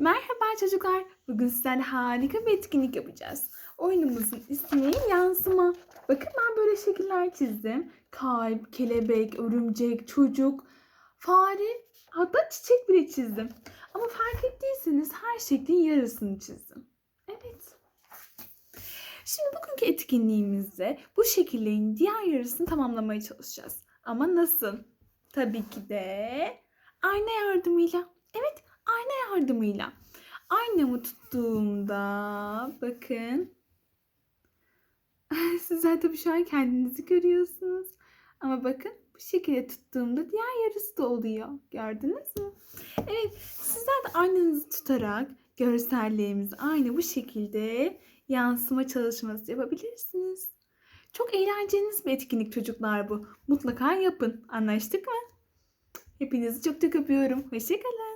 Merhaba çocuklar. Bugün sizlerle harika bir etkinlik yapacağız. Oyunumuzun ismi yansıma. Bakın ben böyle şekiller çizdim. Kalp, kelebek, örümcek, çocuk, fare, hatta çiçek bile çizdim. Ama fark ettiyseniz her şeklin yarısını çizdim. Evet. Şimdi bugünkü etkinliğimizde bu şekillerin diğer yarısını tamamlamaya çalışacağız. Ama nasıl? Tabii ki de ayna yardımıyla. Yardımıyla. Aynamı tuttuğumda bakın. Sizler tabii şu an kendinizi görüyorsunuz. Ama bakın bu şekilde tuttuğumda diğer yarısı da oluyor. Gördünüz mü? Evet, sizler de aynanızı tutarak görsellerimizi aynı bu şekilde yansıma çalışması yapabilirsiniz. Çok eğlenceniz bir etkinlik çocuklar bu. Mutlaka yapın. Anlaştık mı? Hepinizi çok çok öpüyorum. Hoşçakalın.